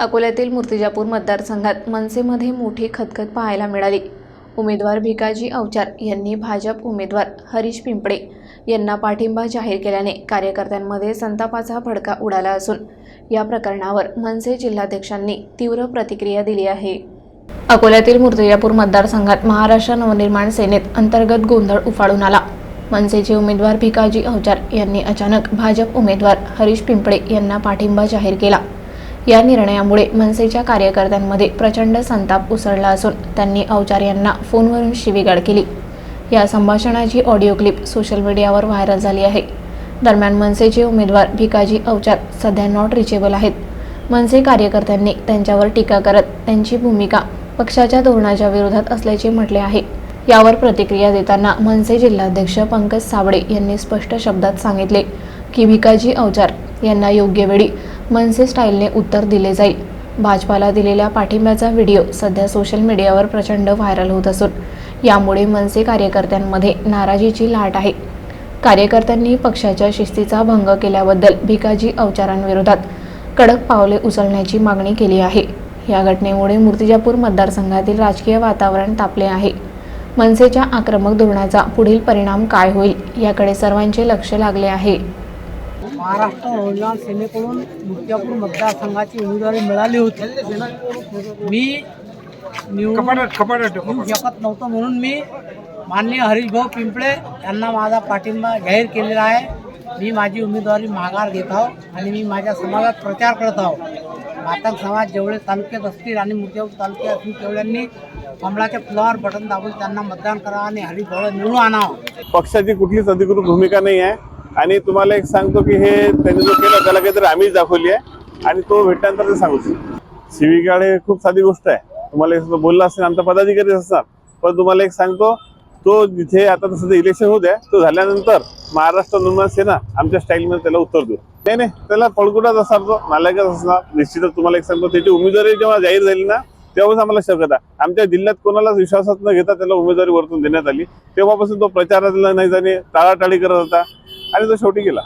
अकोल्यातील मूर्तिजापूर मतदारसंघात मनसेमध्ये मोठी खतखत पाहायला मिळाली. उमेदवार भिकाजी अवचार यांनी भाजप उमेदवार हरीश पिंपळे यांना पाठिंबा जाहीर केल्याने कार्यकर्त्यांमध्ये संतापाचा भडका उडाला असून या प्रकरणावर मनसे जिल्हाध्यक्षांनी तीव्र प्रतिक्रिया दिली आहे. अकोल्यातील मूर्तिजापूर मतदारसंघात महाराष्ट्र नवनिर्माण सेनेत अंतर्गत गोंधळ उफाळून आला. मनसेचे उमेदवार भिकाजी अवचार यांनी अचानक भाजप उमेदवार हरीश पिंपळे यांना पाठिंबा जाहीर केला. या निर्णयामुळे मनसेच्या कार्यकर्त्यांमध्ये प्रचंड संताप उसळला असून त्यांनी अवचार यांना फोनवरून शिवीगाळ केली. या संभाषणाची ऑडिओ क्लिप सोशल मीडियावर व्हायरल झाली आहे. दरम्यान मनसेचे उमेदवार भिकाजी अवचार सध्या नॉट रिचेबल आहेत. मनसे कार्यकर्त्यांनी त्यांच्यावर टीका करत त्यांची भूमिका पक्षाच्या धोरणाच्या विरोधात असल्याचे म्हटले आहे. यावर प्रतिक्रिया देताना मनसे जिल्हाध्यक्ष पंकज सावडे यांनी स्पष्ट शब्दात सांगितले की भिकाजी अवचार यांना योग्य वेळी मनसे स्टाईलने उत्तर दिले जाईल. भाजपाला दिलेल्या पाठिंब्याचा व्हिडिओ सध्या सोशल मीडियावर प्रचंड व्हायरल होत असून यामुळे मनसे कार्यकर्त्यांमध्ये नाराजीची लाट आहे. कार्यकर्त्यांनी पक्षाच्या शिस्तीचा भंग केल्याबद्दल भिकाजी अवचारांविरोधात कडक पावले उचलण्याची मागणी केली आहे. या घटनेमुळे मूर्तिजापूर मतदारसंघातील राजकीय वातावरण तापले आहे. मनसेच्या आक्रमक धोरणाचा पुढील परिणाम काय होईल याकडे सर्वांचे लक्ष लागले आहे. महाराष्ट्र नवनिर्माण सेनेकडून मुर्तिजापूर मतदारसंघाची उमेदवारी मिळाली होती. मी निवडून शकत नव्हतो म्हणून मी माननीय हरीशभाऊ पिंपळे यांना माझा पाठिंबा जाहीर केलेला आहे. मी माझी उमेदवारी माघार घेत आहो आणि मी माझ्या समाजात प्रचार करत आहो. मातंग समाज जेवढे तालुक्यात असतील आणि मुर्तिजापूर तालुक्यात असतील तेवढ्यांनी कमळाच्या फुलावर बटन दाबून त्यांना मतदान करावं आणि हरीशभाऊला निवडून आणावं. पक्षाची कुठलीच अधिकृत भूमिका नाही आहे. आणि तुम्हाला एक सांगतो की हे त्यांनी जो केलं त्याला काहीतरी आम्हीच दाखवली आहे. आणि तो भेटल्यानंतर ते सांगू शिवीगाळ हे खूप साधी गोष्ट आहे. तुम्हाला एक बोलला असेल आमचा पदाधिकारी असणार. पण तुम्हाला एक सांगतो तो जिथे आता तसं इलेक्शन होत आहे तो झाल्यानंतर महाराष्ट्र निर्माण सेना आमच्या स्टाईलमध्ये त्याला उत्तर देऊ नाही नाही त्याला पळकुटाच असणार तो नालायकच असणार. निश्चितच तुम्हाला एक सांगतो त्याची उमेदवारी जेव्हा जाहीर झाली ना तेव्हाच आम्हाला शक्यता. आमच्या जिल्ह्यात कोणालाच विश्वासात न घेता त्याला उमेदवारी वरतून देण्यात आली. तेव्हापासून तो प्रचाराला नाही जाणे टाळाटाळी करत होता. आणि तो शेवटी गेला